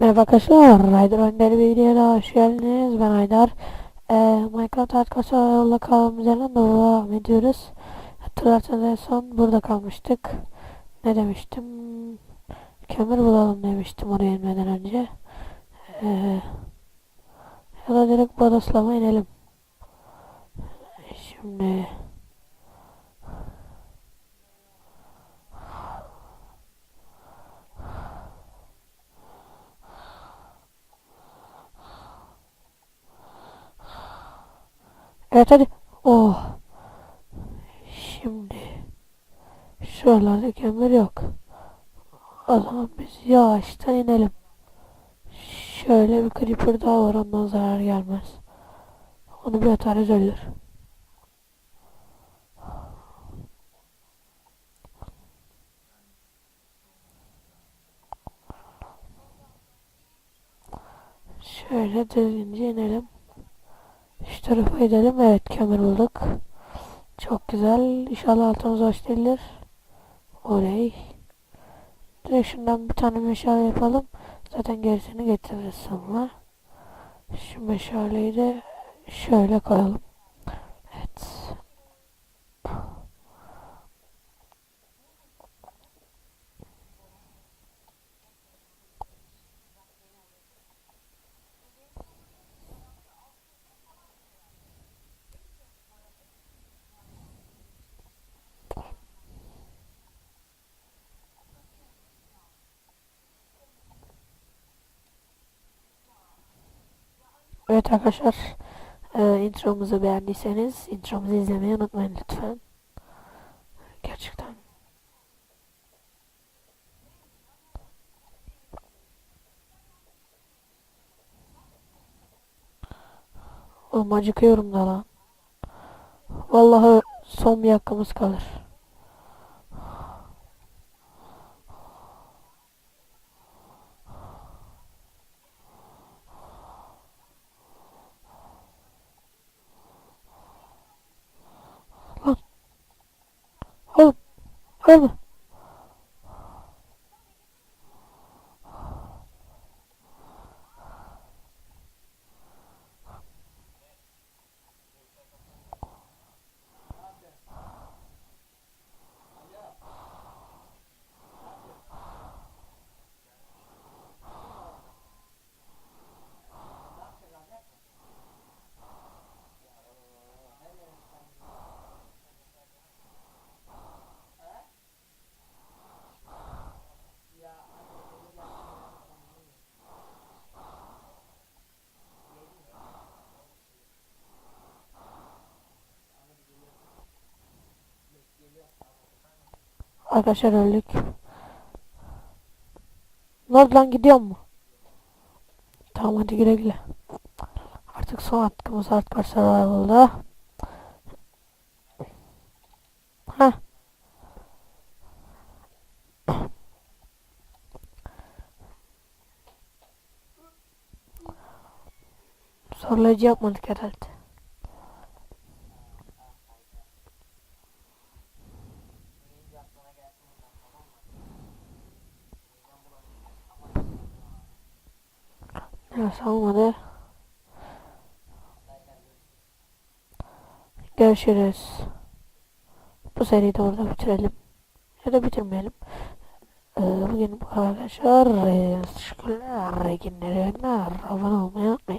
Merhaba arkadaşlar, Aydar Önder bir videoya hoş geldiniz. Ben Aydar. Ee, Minecraft arkadaşlarla kaldığımız üzerinden devam ediyoruz. Hatırlarsanız en son burada kalmıştık. Ne demiştim? Kömür bulalım demiştim oraya inmeden önce. Ee, ya da direkt bodoslama inelim. Şimdi... Evet hadi. Oh. Şimdi. Şuralarda kömür yok. O zaman biz yavaştan inelim. Şöyle bir creeper daha var ondan zarar gelmez. Onu bir atarız ölür. Şöyle düzgünce inelim. Şu tarafa gidelim. Evet kömür bulduk. Çok güzel. İnşallah altımız hoş değildir. Oley. Direkt şundan bir tane meşale yapalım. Zaten gerisini getiririz sonra. Şu meşaleyi de şöyle koyalım. Evet. Evet arkadaşlar. E, intromuzu beğendiyseniz intromuzu izlemeyi unutmayın lütfen. Gerçekten. Oğlum acıkıyorum da lan. Vallahi son bir hakkımız kalır. Oğlum. Oğlum. Arkadaşlar öldük. Oldu lan gidiyor mu? Tamam hadi güle güle. Artık son hakkımız Hardcore Survival'da. Heh. Zorlayıcı yapmadık herhalde. Evet olmadı. Görüşürüz. Bu seriyi de orada bitirelim. Ya da bitirmeyelim. Ee, bugün bu arkadaşlar. Ee, teşekkürler. İyi günler. iyi günler. Abone olmayı unutmayın.